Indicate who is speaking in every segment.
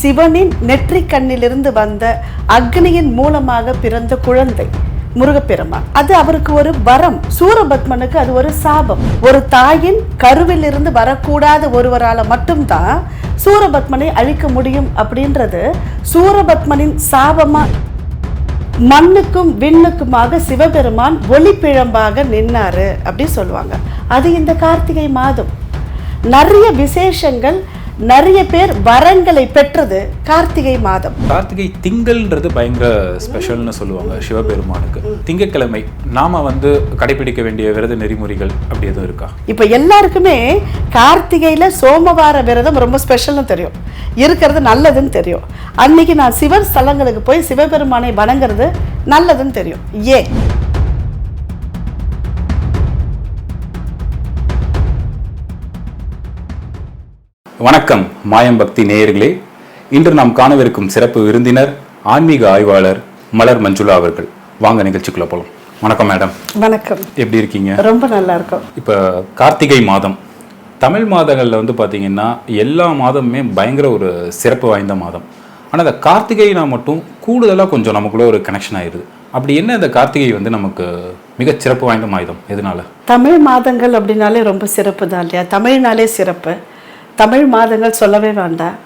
Speaker 1: சிவனின் நெற்றிக் கண்ணிலிருந்து வந்த அக்னியின் மூலமாக பிறந்த குழந்தை முருகப்பெருமான். அது அவருக்கு ஒரு வரம். சூரபத்மனுக்கு அது ஒரு சாபம். ஒரு தாயின் கருவிலிருந்து வரக்கூடாத ஒருவரால மட்டும்தான் சூரபத்மனை அழிக்க முடியும் அப்படின்றது. சூரபத்மனின் சாபமா? மண்ணுக்கும் விண்ணுக்குமாக சிவபெருமான் ஒளிப்பிழம்பாக நின்னாரு அப்படி சொல்லுவாங்க. அது இந்த கார்த்திகை மாதம். நிறைய விசேஷங்கள் நிறைய பேர் வரங்களை பெற்றது கார்த்திகை மாதம்.
Speaker 2: கார்த்திகை திங்கள்ன்றது பயங்கர ஸ்பெஷல்னு சொல்லுவாங்க சிவபெருமானுக்கு. திங்கட்கிழமை நாம வந்து கடைபிடிக்க வேண்டிய விரத நெறிமுறைகள் அப்படி எதுவும் இருக்கா?
Speaker 1: இப்போ எல்லாருக்குமே கார்த்திகையில சோமவார விரதம் ரொம்ப ஸ்பெஷல்னு தெரியும். இருக்கிறது நல்லதுன்னு தெரியும். அன்னைக்கு நான் சிவன் ஸ்தலங்களுக்கு போய் சிவபெருமானை வணங்குறது நல்லதுன்னு தெரியும். ஏன்?
Speaker 2: வணக்கம் மாயம் பக்தி நேயர்களே. இன்று நாம் காணவிருக்கும் சிறப்பு விருந்தினர் ஆன்மீக ஆய்வாளர் மலர் மஞ்சுளா அவர்கள். வாங்க நிகழ்ச்சிக்குள்ள போகலாம் வணக்கம் மேடம்.
Speaker 1: வணக்கம்.
Speaker 2: எப்படி இருக்கீங்க?
Speaker 1: ரொம்ப நல்லா இருக்கும்.
Speaker 2: இப்போ கார்த்திகை மாதம். தமிழ் மாதங்களில் வந்து பார்த்தீங்கன்னா எல்லா மாதமுமே பயங்கர ஒரு சிறப்பு வாய்ந்த மாதம். ஆனால் இந்த கார்த்திகைனா மட்டும் கூடுதலாக கொஞ்சம் நமக்குள்ள ஒரு கனெக்ஷன் ஆயிடுது. அப்படி என்ன இந்த கார்த்திகை வந்து நமக்கு மிகச் சிறப்பு வாய்ந்த மாதம்? எதனால?
Speaker 1: தமிழ் மாதங்கள் அப்படின்னாலே ரொம்ப சிறப்பு தான் இல்லையா? தமிழ்னாலே சிறப்பு. தமிழ் மாதங்கள் சொல்லவே வேண்டாம்.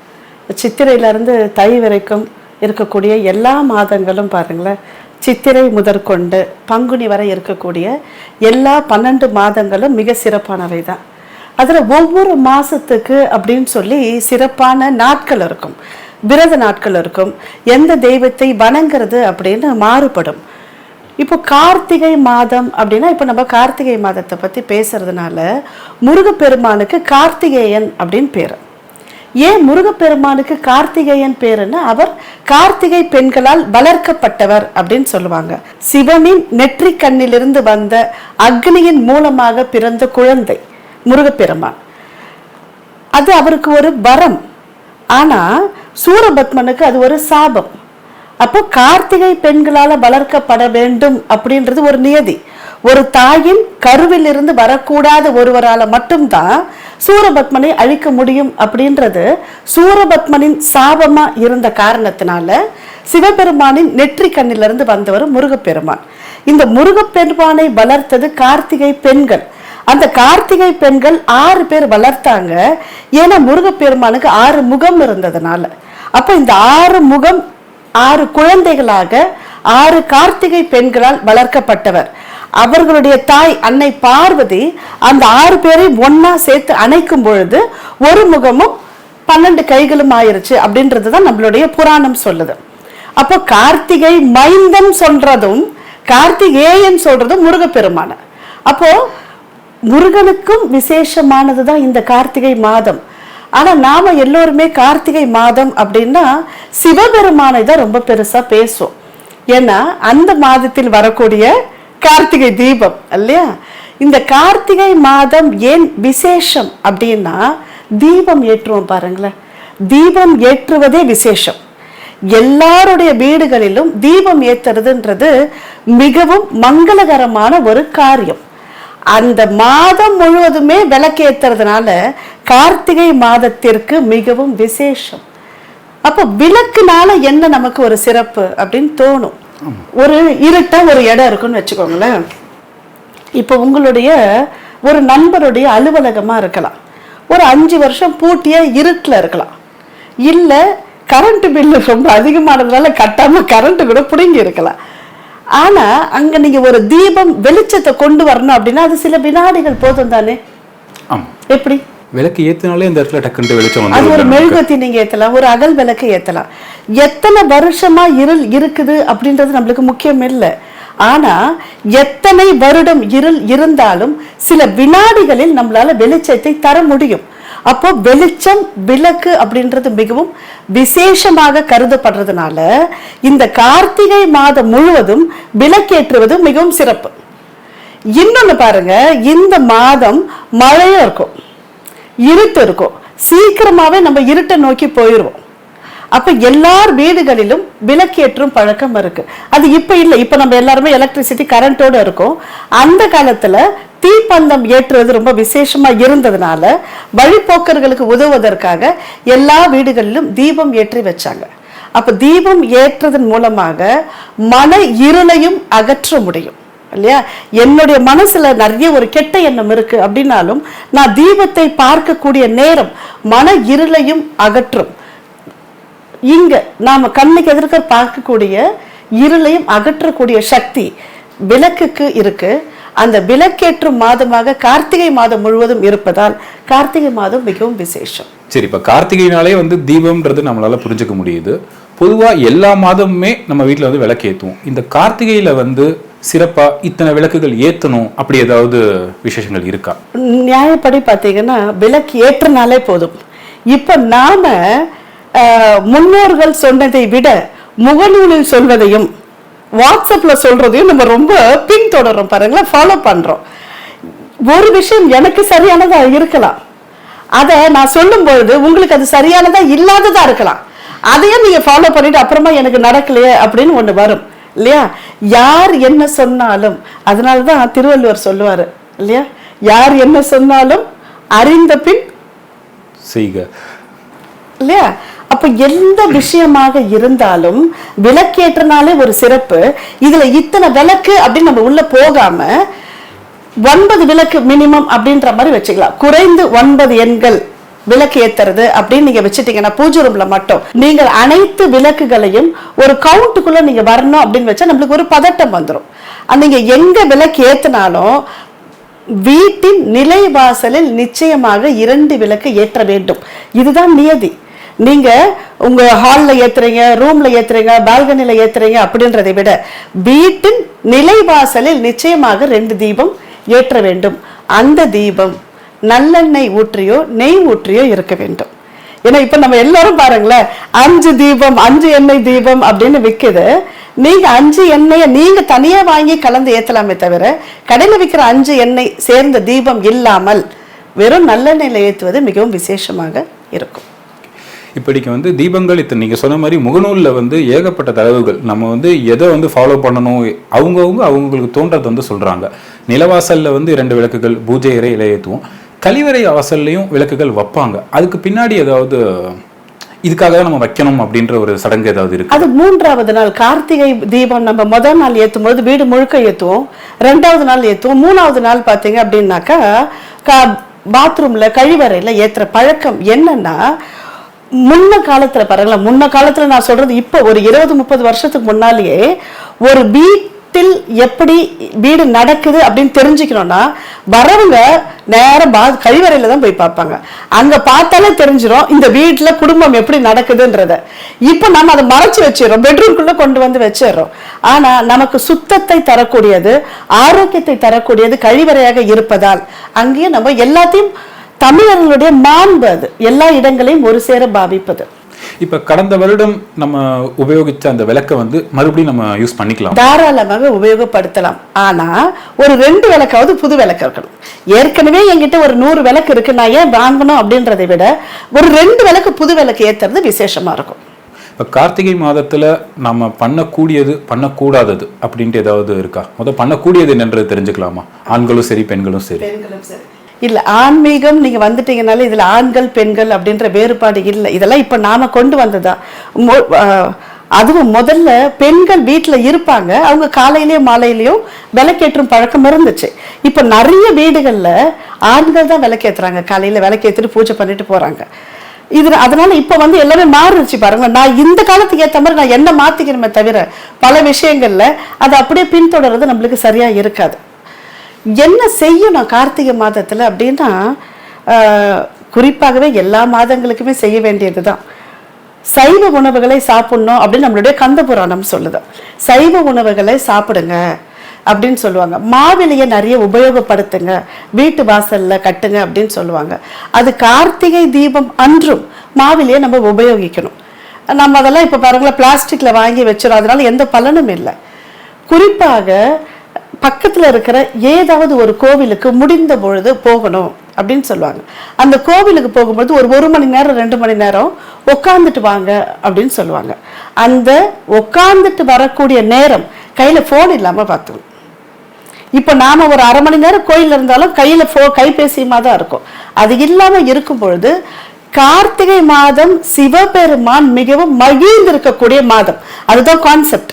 Speaker 1: சித்திரையிலேருந்து தை வரைக்கும் இருக்கக்கூடிய எல்லா மாதங்களும் பாருங்களேன். சித்திரை முதற்கொண்டு பங்குனி வரை இருக்கக்கூடிய எல்லா பன்னெண்டு மாதங்களும் மிக சிறப்பானவை தான். அதில் ஒவ்வொரு மாதத்துக்கு அப்படின்னு சொல்லி சிறப்பான நாட்கள் இருக்கும். விரத நாட்கள் இருக்கும். எந்த தெய்வத்தை வணங்குறது அப்படின்னு மாறுபடும். இப்போ கார்த்திகை மாதம் அப்படின்னா இப்போ நம்ம கார்த்திகை மாதத்தை பற்றி பேசுறதுனால முருகப்பெருமானுக்கு கார்த்திகேயன் அப்படின்னு பேர். ஏன் முருகப்பெருமானுக்கு கார்த்திகேயன் பேருன்னா அவர் கார்த்திகை பெண்களால் வளர்க்கப்பட்டவர் அப்படின்னு சொல்லுவாங்க. சிவனின் நெற்றி கண்ணிலிருந்து வந்த அக்னியின் மூலமாக பிறந்த குழந்தை முருகப்பெருமான். அது அவருக்கு ஒரு வரம். ஆனா சூரபத்மனுக்கு அது ஒரு சாபம். அப்போ கார்த்திகை பெண்களால வளர்க்கப்பட வேண்டும் அப்படின்றது ஒரு நியதி. ஒரு தாயின் கருவிலிருந்து வரக்கூடாத ஒருவரால மட்டும்தான் சூரபத்மனை அழிக்க முடியும் அப்படின்றது. சூரபத்மனின் சாபமா இருந்த காரணத்தினால சிவபெருமானின் நெற்றி கண்ணிலிருந்து வந்தவர் முருகப்பெருமான். இந்த முருகப்பெருமானை வளர்த்தது கார்த்திகை பெண்கள். அந்த கார்த்திகை பெண்கள் ஆறு பேர் வளர்த்தாங்க. ஏன்னா முருகப்பெருமானுக்கு ஆறு முகம் இருந்ததுனால. அப்போ இந்த ஆறு முகம் ஆறு குழந்தைகளாக ஆறு கார்த்திகை பெண்களால் வளர்க்கப்பட்டவர். அவர்களுடைய தாய் அன்னை பார்வதி அந்த ஆறு பேரை ஒன்னா சேர்த்து அணைக்கும் பொழுது ஒரு முகமும் பன்னெண்டு கைகளும் ஆயிருச்சு அப்படின்றது தான் நம்மளுடைய புராணம் சொல்லுது. அப்போ கார்த்திகை மைந்தம் சொல்றதும் கார்த்திகேயன் சொல்றதும் முருகப்பெருமான. அப்போ முருகனுக்கும் விசேஷமானது தான் இந்த கார்த்திகை மாதம். ஆனால் நாம் எல்லோருமே கார்த்திகை மாதம் அப்படின்னா சிவபெருமானை தான் ரொம்ப பெருசாக பேசுவோம். ஏன்னா அந்த மாதத்தில் வரக்கூடிய கார்த்திகை தீபம் இல்லையா? இந்த கார்த்திகை மாதம் ஏன் விசேஷம் அப்படின்னா தீபம் ஏற்றுவோம் பாருங்களேன். தீபம் ஏற்றுவதே விசேஷம். எல்லாருடைய வீடுகளிலும் தீபம் ஏற்றுறதுன்றது மிகவும் மங்களகரமான ஒரு காரியம். அந்த மாதம் முழுவதுமே விளக்கேற்றுறதுனால கார்த்திகை மாதத்திற்கு மிகவும் விசேஷம். அப்போ விளக்குனால என்ன நமக்கு ஒரு சிறப்பு அப்படின்னு தோணும்? ஒரு இருட்டா ஒரு இடம் இருக்குன்னு வச்சுக்கோங்களேன். இப்போ உங்களுடைய ஒரு நண்பருடைய அலுவலகமா இருக்கலாம். ஒரு அஞ்சு வருஷம் பூட்டிய இருட்டில் இருக்கலாம். இல்லை கரண்ட் பில்லு ரொம்ப அதிகமானதுனால கட்டாம கரண்ட் கூட பிடுங்கி இருக்கலாம். ஆனா அங்க நீங்க ஒரு தீபம் வெளிச்சத்தை கொண்டு வரணும் அப்படின்னா அது சில வினாடிகள் போதும் தானே? எப்படி?
Speaker 2: விளக்கு ஏற்றினாலே இந்த இடத்துல டக்குன்ட்டு வெளிச்சம்
Speaker 1: அது ஒரு மெழுகுவத்தி நீங்க ஏத்தலாம் ஒரு அகல் விளக்கு ஏத்தலாம். எத்தனை வருஷமா இருள் இருக்குது அப்படின்றது நம்மளுக்கு முக்கியம் இல்லை. ஆனா எத்தனை வருடம் இருள் இருந்தாலும் சில வினாடிகளில் நம்மளால வெளிச்சத்தை தர முடியும். அப்போ வெளிச்சம் விளக்கு அப்படின்றது மிகவும் விசேஷமாக கருதப்படுறதுனால இந்த கார்த்திகை மாதம் முழுவதும் விளக்கேற்றுவது மிகவும் சிறப்பு. இன்னொன்னு பாருங்க இந்த மாதம் மழையும் இருக்கும் இருட்டு இருக்கும். சீக்கிரமாவே நம்ம இருட்டை நோக்கி போயிடுவோம் அப்ப எல்லார் வீடுகளிலும் விளக்கேற்றும் பழக்கம் இருக்கு. அது இப்ப இல்லை. இப்ப நம்ம எல்லாருமே எலக்ட்ரிசிட்டி கரண்டோட இருக்கோம். அந்த காலத்துல தீப்பந்தம் ஏற்றுவது ரொம்ப விசேஷமா இருந்ததுனால வழிப்போக்கர்களுக்கு உதவுவதற்காக எல்லா வீடுகளிலும் தீபம் ஏற்றி வச்சாங்க. அப்ப தீபம் ஏற்றதன் மூலமாக மன இருளையும் அகற்ற முடியும். இல்லையா? என்னுடைய மனசுல நிறைய ஒரு கெட்ட எண்ணம் இருக்கு. அப்படின்னாலும் நான் தீபத்தை பார்க்கக்கூடிய நேரம் மன இருளையும் அகற்றும். இங்க நாம கண்ணுக்கு எதிர்க்க பார்க்கக்கூடிய இருளையும் அகற்றக்கூடிய சக்தி விளக்குக்கு இருக்கு. அந்த விளக்கேற்றும் மாதமாக கார்த்திகை மாதம் முழுவதும் இருப்பதால் கார்த்திகை மாதம் மிகவும் விசேஷம்.
Speaker 2: சரி இப்போ கார்த்திகைனாலே வந்து தீபம்ன்றது நம்மளால புரிஞ்சுக்க முடியுது. பொதுவாக எல்லா மாதமுமே நம்ம வீட்டில் வந்து விளக்கு ஏற்றுவோம் இந்த கார்த்திகையில வந்து சிறப்பா இத்தனை விளக்குகள் ஏற்றணும் அப்படி ஏதாவது விசேஷங்கள் இருக்கா?
Speaker 1: நியாயப்படி பார்த்தீங்கன்னா விளக்கு ஏற்றினாலே போதும். இப்போ நாம முன்னோர்கள் சொன்னதை விட முகநூலில் சொல்வதையும் வாட்ஸ்அப்ல சொல்றதையும் நம்ம ரொம்ப பின்தொடர்றோம் பாருங்களேன் ஃபாலோ பண்றோம். ஒரு விஷயம் எனக்கு சரியானதா இருக்கலாம். அதை நான் சொல்லும் பொழுது உங்களுக்கு அது சரியானதா இல்லாததா இருக்கலாம். அதையும் நீங்க ஃபாலோ பண்ணிட்டு அப்புறமா எனக்கு நடக்கலையே அப்படின்னு ஒண்ணு வரும். இல்லையா? யார் என்ன சொன்னாலும் அதனால தான் திருவள்ளுவர் சொல்லுவாரு. இல்லையா? யார் என்ன சொன்னாலும் அறிந்த பின்
Speaker 2: செய்க.
Speaker 1: இல்லையா? அப்ப எந்த விஷயமாக இருந்தாலும் விளக்கேற்றனாலே ஒரு சிறப்பு. இதுல இத்தனை விளக்கு அப்படின்னு நம்ம உள்ள போகாம ஒன்பது விளக்கு மினிமம் அப்படின்ற மாதிரி வச்சுக்கலாம். குறைந்து ஒன்பது எண்கள் விளக்கு ஏத்துறது அப்படின்னு நீங்க வச்சுட்டீங்கன்னா பூஜை ரூம்ல மட்டும். நீங்கள் அனைத்து விளக்குகளையும் ஒரு கவுண்ட்டுக்குள்ள நீங்க வரணும் அப்படின்னு வச்சா நம்மளுக்கு ஒரு பதட்டம் வந்துடும் நீங்க எங்க விளக்கு ஏத்துனாலும் வீட்டின் நிலைவாசலில் நிச்சயமாக இரண்டு விளக்கு ஏற்ற வேண்டும். இதுதான் நியதி. நீங்க உங்க ஹால்ல ஏத்துறீங்க ரூம்ல ஏத்துறீங்க பால்கனியில் ஏத்துறீங்க அப்படின்றதை விட வீட்டின் நிலைவாசலில் நிச்சயமாக ரெண்டு தீபம் ஏற்ற வேண்டும். அந்த தீபம் நல்லெண்ணெய் ஊற்றியோ நெய் ஊற்றியோ இருக்க வேண்டும். ஏன்னா இப்ப நம்ம எல்லாரும் பாருங்களேன் அஞ்சு தீபம் அஞ்சு எண்ணெய் தீபம் அப்படின்னு விக்குது. நீங்க அஞ்சு எண்ணெயை நீங்க தனியா வாங்கி கலந்து ஏத்தலாமே தவிர கடையில் விற்கிற அஞ்சு எண்ணெய் சேர்ந்த தீபம் இல்லாமல் வெறும் நல்லெண்ணெயில் ஏற்றுவது மிகவும் விசேஷமாக இருக்கும்.
Speaker 2: இப்படிக்கு வந்து தீபங்கள் இத்தனை நீங்கள் சொன்ன மாதிரி முகநூலில் வந்து ஏகப்பட்ட தரவுகள். நம்ம வந்து எதை வந்து ஃபாலோ பண்ணணும் அவங்கவுங்க அவங்களுக்கு தோன்றதை வந்து சொல்கிறாங்க நிலவாசலில் வந்து இரண்டு விளக்குகள் பூஜை அறை ஏற்றுவோம் கழிவறை வாசல்லையும் விளக்குகள் வைப்பாங்க. அதுக்கு பின்னாடி ஏதாவது இதுக்காக தான் நம்ம வைக்கணும் அப்படின்ற ஒரு சடங்கு ஏதாவது இருக்கு?
Speaker 1: அது மூன்றாவது நாள் கார்த்திகை தீபம் நம்ம முதல் நாள் ஏற்றும் போது வீடு முழுக்க ஏற்றுவோம் ரெண்டாவது நாள் ஏற்றுவோம் மூணாவது நாள் பார்த்தீங்க அப்படின்னாக்கா கா- பாத்ரூம்ல கழிவறையில் ஏற்றுற பழக்கம் என்னன்னா முன்ன காலத்துல பாருங்களேன் முன்ன காலத்துல நான் சொல்றது இப்போ ஒரு இருபது முப்பது வருஷத்துக்கு முன்னாலேயே ஒரு வீட்டில் எப்படி வீடு நடக்குது அப்படின்னு தெரிஞ்சுக்கணும்னா வரவங்க நேரம் பா கழிவறையில தான் போய் பார்ப்பாங்க. அங்க பார்த்தாலே தெரிஞ்சிரும் இந்த வீட்டில் குடும்பம் எப்படி நடக்குதுன்றத. இப்போ நம்ம அதை மறைச்சி வச்சிடறோம் பெட்ரூம்குள்ளே கொண்டு வந்து வச்சிடறோம். ஆனா நமக்கு சுத்தத்தை தரக்கூடியது ஆரோக்கியத்தை தரக்கூடியது கழிவறையாக இருப்பதால் அங்கேயும் நம்ம எல்லாத்தையும் தமிழர்களுடைய மாண்பு அது. எல்லா இடங்களையும் ஒரு சேர பாவிப்பது.
Speaker 2: இப்போ கடந்த வருடம் நம்ம உபயோகித்த அந்த விளக்கை வந்து மறுபடியும் நம்ம யூஸ் பண்ணிக்கலாம்.
Speaker 1: தாராளமாக உபயோகப்படுத்தலாம். ஆனா ஒரு ரெண்டு விளக்காவது புது விளக்கு இருக்கணும். ஏற்கனவே என்கிட்ட ஒரு நூறு விளக்கு இருக்கு. நான் ஏன் வாங்கணும் அப்படின்றதை விட ஒரு ரெண்டு விளக்கு புது விளக்கு ஏத்துறது விசேஷமா இருக்கும்.
Speaker 2: இப்போ கார்த்திகை மாதத்துல நம்ம பண்ணக்கூடியது பண்ணக்கூடாதது அப்படின்ட்டு ஏதாவது இருக்கா? முதல் பண்ணக்கூடியது என்னன்றது தெரிஞ்சுக்கலாமா? ஆண்களும் சரி. பெண்களும் சரி.
Speaker 1: இல்ல ஆன்மீகம் நீங்க வந்துட்டீங்கனாலே இதுல ஆண்கள் பெண்கள் அப்படின்ற வேறுபாடு இல்லை. இதெல்லாம் இப்ப நாம கொண்டு வந்ததா? அதுவும் முதல்ல பெண்கள் வீட்டுல இருப்பாங்க. அவங்க காலையிலேயும் மாலையிலையும் விளக்கேற்றும் பழக்கம் இருந்துச்சு. இப்போ நிறைய வீடுகள்ல ஆண்கள் தான் விளக்கேத்துறாங்க. காலையில விளக்கேற்றிட்டு பூஜை பண்ணிட்டு போறாங்க. இது அதனால இப்ப வந்து எல்லாமே மாறிடுச்சு பாருங்க. நான் இந்த காலத்துக்கு ஏத்த மாதிரி நான் என்ன மாத்திக்கணுமே தவிர பல விஷயங்கள்ல அதை அப்படியே பின்தொடர்றது நம்மளுக்கு சரியா இருக்காது. என்ன செய்யணும் கார்த்திகை மாதத்துல அப்படின்னா குறிப்பாகவே எல்லா மாதங்களுக்குமே செய்ய வேண்டியது தான் சைவ உணவுகளை சாப்பிட்ணும் அப்படின்னு நம்மளுடைய கந்த புராணம் சொல்லுது. சைவ உணவுகளை சாப்பிடுங்க அப்படின்னு சொல்லுவாங்க. மாவிலையை நிறைய உபயோகப்படுத்துங்க. வீட்டு வாசல்ல கட்டுங்க அப்படின்னு சொல்லுவாங்க. அது கார்த்திகை தீபம் அன்றும் மாவிலையை நம்ம உபயோகிக்கணும். நம்ம அதெல்லாம் இப்போ பாருங்களேன் பிளாஸ்டிக்ல வாங்கி வச்சிடும் அதனால எந்த பலனும் இல்லை. குறிப்பாக பக்கத்துல இருக்கிற ஏதாவது ஒரு கோவிலுக்கு முடிந்த பொழுது போகணும் அப்படின்னு சொல்லுவாங்க. அந்த கோவிலுக்கு போகும்போது ஒரு ஒரு மணி நேரம் ரெண்டு மணி நேரம் உட்காந்துட்டு வாங்க அப்படின்னு சொல்லுவாங்க. அந்த உட்காந்துட்டு வரக்கூடிய நேரம் கையில ஃபோன் இல்லாம பார்த்துக்கணும் இப்போ நாம ஒரு அரை மணி நேரம் கோயிலில் இருந்தாலும் கையில ஃபோ கைபேசியுமா தான் இருக்கும். அது இல்லாம இருக்கும் பொழுது கார்த்திகை மாதம் சிவபெருமான் மிகவும் மகிழ்ந்திருக்கக்கூடிய மாதம். அதுதான் கான்செப்ட்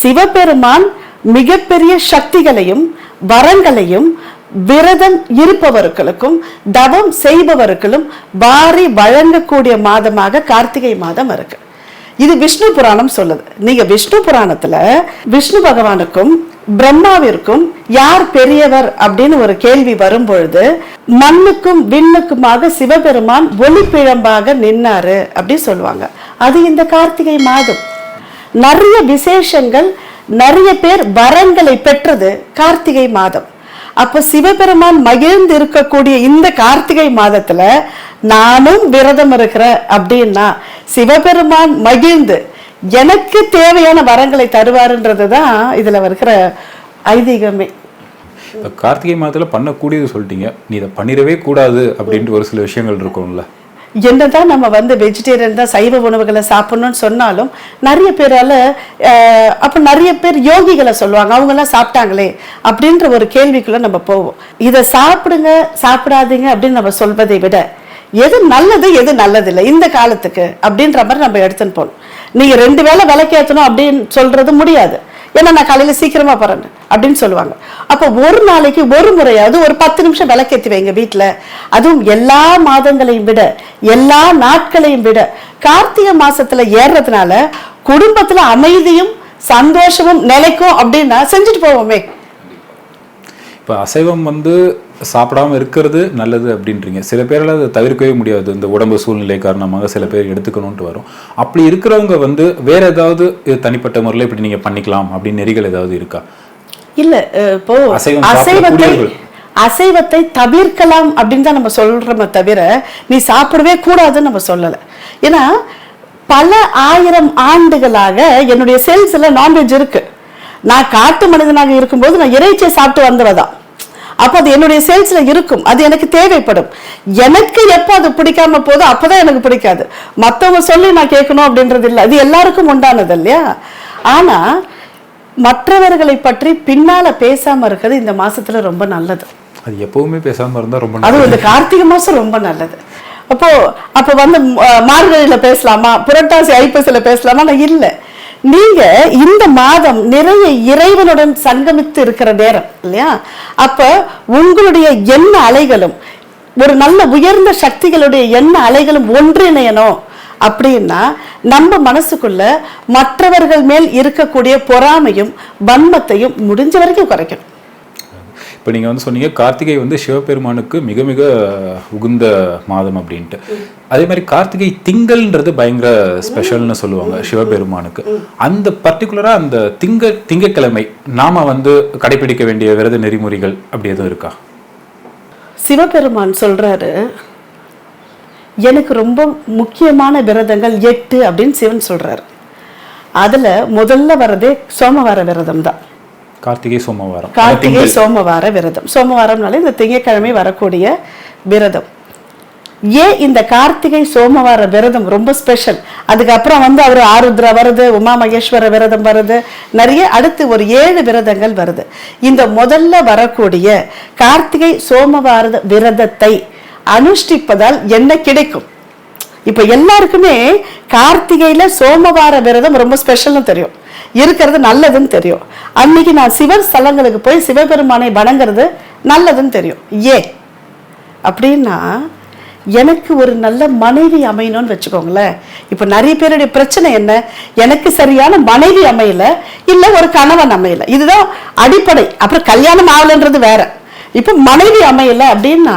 Speaker 1: சிவபெருமான் மிகப்பெரிய சக்திகளையும் வரங்களையும் விரதம் இருப்பவர்களுக்கும் தவம் செய்பவர்களும் வாரி வழங்கக்கூடிய மாதமாக கார்த்திகை மாதம் இருக்கு. இது விஷ்ணு புராணம் சொல்லுது. நீங்க விஷ்ணு புராணத்துல விஷ்ணு பகவானுக்கும் பிரம்மாவிற்கும் யார் பெரியவர் அப்படின்னு ஒரு கேள்வி வரும்பொழுது மண்ணுக்கும் விண்ணுக்குமாக சிவபெருமான் ஒளிப்பிழம்பாக நின்னாரு அப்படின்னு சொல்லுவாங்க. அது இந்த கார்த்திகை மாதம். நிறைய விசேஷங்கள் நிறைய பேர் வரங்களை பெற்றது கார்த்திகை மாதம். அப்போ சிவபெருமான் மகிழ்ந்து இருக்கக்கூடிய இந்த கார்த்திகை மாதத்துல நானும் விரதம் இருக்கிறேன் அப்படின்னா சிவபெருமான் மகிழ்ந்து எனக்கு தேவையான வரங்களை தருவாருன்றது தான் இதுல இருக்கிற ஐதீகமே.
Speaker 2: கார்த்திகை மாதத்தில் பண்ணக்கூடியது சொல்லிட்டீங்க. நீ இதை பண்ணிடவே கூடாது அப்படின்ட்டு ஒரு சில விஷயங்கள் இருக்கும்ல.
Speaker 1: என்னதான் நம்ம வந்து வெஜிடேரியன் தான் சைவ உணவுகளை சாப்பிடணும்னு சொன்னாலும் நிறைய பேரால அஹ், நிறைய பேர் யோகிகளை சொல்லுவாங்க. அவங்கெல்லாம் சாப்பிட்டாங்களே அப்படின்ற ஒரு கேள்விக்குள்ள நம்ம போவோம். இதை சாப்பிடுங்க சாப்பிடாதீங்க அப்படின்னு நம்ம சொல்வதை விட எது நல்லது எது நல்லது இல்லை இந்த காலத்துக்கு அப்படின்ற மாதிரி நம்ம எடுத்துன்னு போகணும். நீங்க ரெண்டு வேளை விளக்கேற்றணும் அப்படின்னு சொல்கிறது முடியாது. ஏன்னா நான் காலையில சீக்கிரமா போகிறேன் அப்படின்னு சொல்லுவாங்க. அப்ப ஒரு நாளைக்கு ஒரு முறையாவது ஒரு பத்து நிமிஷம் விளக்கேற்றி வைங்க வீட்டில் அதுவும் எல்லா மாதங்களையும் விட எல்லா நாட்களையும் விட கார்த்திகை மாசத்துல ஏறுறதுனால குடும்பத்துல அமைதியும் சந்தோஷமும் நிலைக்கும் அப்படின்னா செஞ்சுட்டு போவோமே.
Speaker 2: இப்போ அசைவம் வந்து சாப்பிடாம இருக்கிறது நல்லது அப்படின்றீங்க. சில பேரால் அதை தவிர்க்கவே முடியாது. இந்த உடம்பு சூழ்நிலை காரணமாக சில பேர் எடுத்துக்கணும்ட்டு வரும். அப்படி இருக்கிறவங்க வந்து வேற ஏதாவது தனிப்பட்ட முறையில் இப்படி நீங்க பண்ணிக்கலாம் அப்படின்னு நெறிகள் ஏதாவது இருக்கா?
Speaker 1: இல்ல இப்போ அசைவத்தை. அசைவத்தை தவிர்க்கலாம் அப்படின்னு தான் நம்ம சொல்றோமே தவிர நீ சாப்பிடவே கூடாதுன்னு நம்ம சொல்லல. ஏன்னா பல ஆயிரம் ஆண்டுகளாக என்னுடைய செல்ஸ்ல நான்வெஜ் இருக்கு. நான் காட்டு மனிதனாக இருக்கும்போது நான் இறைச்சியை சாப்பிட்டு வந்தவதான். அப்போ அது என்னுடைய சேல்ஸ்ல இருக்கும். அது எனக்கு தேவைப்படும். எனக்கு எப்போ அது பிடிக்காம போதோ அப்பதான் எனக்கு பிடிக்காது. மத்தவங்க சொல்லி நான் கேட்கணும் அப்படின்றது இல்லை. அது எல்லாருக்கும் உண்டானது இல்லையா? ஆனா மற்றவர்களை பற்றி பின்னால பேசாம இருக்கிறது இந்த மாசத்துல ரொம்ப நல்லது.
Speaker 2: அது எப்பவுமே பேசாம இருந்தா ரொம்ப
Speaker 1: அதுவும் இந்த கார்த்திகை மாசம் ரொம்ப நல்லது. அப்போ அப்ப வந்து மார்கழியில பேசலாமா? புரட்டாசி ஐப்பசியில பேசலாமா? நான் இல்ல. நீங்க இந்த மாதம் நிறைய இறைவனுடன் சங்கமித்து இருக்கிற நேரம் இல்லையா? அப்ப உங்களுடைய எண்ண அலைகளும் ஒரு நல்ல உயர்ந்த சக்திகளுடைய எண்ண அலைகளும் ஒன்றிணையணும். அப்படின்னா நம்ம மனசுக்குள்ள மற்றவர்கள் மேல் இருக்கக்கூடிய பொறாமையும் வன்மத்தையும் முடிஞ்ச வரைக்கும் குறைக்கணும்.
Speaker 2: இப்போ நீங்கள் வந்து சொன்னீங்க கார்த்திகை வந்து சிவபெருமானுக்கு மிக மிக உகுந்த மாதம் அப்படின்ட்டு. அதே மாதிரி கார்த்திகை திங்கள்ன்றது பயங்கர ஸ்பெஷல்னு சொல்லுவாங்க சிவபெருமானுக்கு. அந்த பர்டிகுலராக அந்த திங்க திங்கட்கிழமை நாம வந்து கடைபிடிக்க வேண்டிய விரத நெறிமுறைகள் அப்படி எதுவும் இருக்கா?
Speaker 1: சிவபெருமான் சொல்றாரு எனக்கு ரொம்ப முக்கியமான விரதங்கள் எட்டு அப்படின்னு சிவன் சொல்றாரு. அதுல முதல்ல வர்றதே சோமவார விரதம் தான்.
Speaker 2: கார்த்திகை சோமவாரம்.
Speaker 1: கார்த்திகை. சோமவார விரதம். சோமவாரம்னாலே இந்த திங்கட்கிழமை வரக்கூடிய விரதம். ஏன் இந்த கார்த்திகை சோமவார விரதம் ரொம்ப ஸ்பெஷல் அதுக்கப்புறம் வந்து அவர் ஆருத்ரா வருது உமா மகேஸ்வர விரதம் வருது நிறைய அடுத்து ஒரு ஏழு விரதங்கள் வருது. இந்த முதல்ல வரக்கூடிய கார்த்திகை சோமவார விரதத்தை அனுஷ்டிப்பதால் என்ன கிடைக்கும்? இப்ப எல்லாருக்குமே கார்த்திகையில் சோமவார விரதம் ரொம்ப ஸ்பெஷல்னு தெரியும். இருக்கிறது நல்லதுன்னு தெரியும். அன்னைக்கு நான் சிவன் ஸ்தலங்களுக்கு போய் சிவபெருமானை வணங்குறது நல்லதுன்னு தெரியும். ஏன் அப்படின்னா எனக்கு ஒரு நல்ல மனைவி அமையணும்னு வச்சுக்கோங்களேன். இப்போ நிறைய பேருடைய பிரச்சனை என்ன? எனக்கு சரியான மனைவி அமையல இல்லை ஒரு கணவன் அமையல. இதுதான் அடிப்படை. அப்புறம் கல்யாணம் ஆகலைன்றது வேற. இப்போ மனைவி அமையல அப்படின்னா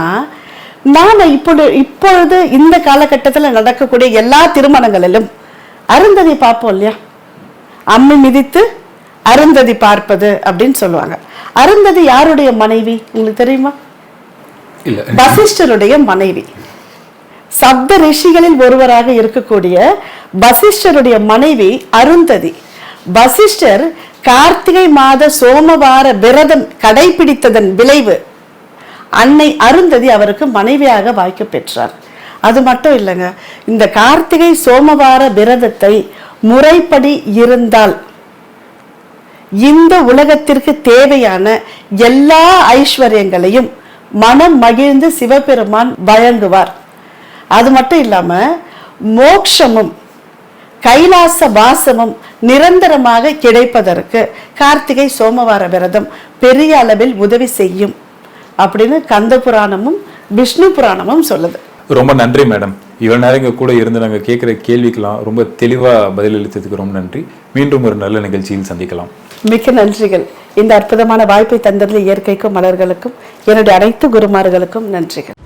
Speaker 1: நாம இப்பொழுது இப்பொழுது இந்த காலகட்டத்தில் நடக்கக்கூடிய எல்லா திருமணங்களிலும் அருந்ததி பார்ப்போம் இல்லையா? அம்மி மிதித்து அருந்ததி பார்ப்பது அப்படின்னு சொல்லுவாங்க. அருந்ததி யாருடைய மனைவி? உங்களுக்கு தெரியுமா? வசிஷ்டருடைய மனைவி. சப்த ரிஷிகளில் ஒருவராக இருக்கக்கூடிய வசிஷ்டருடைய மனைவி அருந்ததி. வசிஷ்டர் கார்த்திகை மாத சோமவார விரதம் கடைபிடித்ததன் விளைவு அன்னை அருந்ததி அவருக்கு மனைவியாக வாய்க்க பெற்றார். அது மட்டும் இல்லைங்க இந்த கார்த்திகை சோமவார விரதத்தை முறைப்படி இருந்தால் இந்த உலகத்திற்கு தேவையான எல்லா ஐஸ்வர்யங்களையும் மனம் மகிழ்ந்து சிவபெருமான் வழங்குவார். அது மட்டும் இல்லாம மோக்ஷமும் கைலாச வாசமும் நிரந்தரமாக கிடைப்பதற்கு கார்த்திகை சோமவார விரதம் பெரிய அளவில் உதவி செய்யும் அப்படின்னு கந்த புராணமும் விஷ்ணு புராணமும் சொல்லுது.
Speaker 2: ரொம்ப நன்றி மேடம். இவ்வளவு நேரம் எங்க கூட இருந்து நாங்க கேட்குற கேள்விக்கெல்லாம் ரொம்ப தெளிவா பதிலளித்ததுக்கு ரொம்ப நன்றி. மீண்டும் ஒரு நல்ல நிகழ்ச்சியில் சந்திக்கலாம்.
Speaker 1: மிக்க நன்றிகள். இந்த அற்புதமான வாய்ப்பை தந்ததில் இயற்கைக்கும் மலர்களுக்கும் என்னுடைய அனைத்து குருமார்களுக்கும் நன்றிகள்.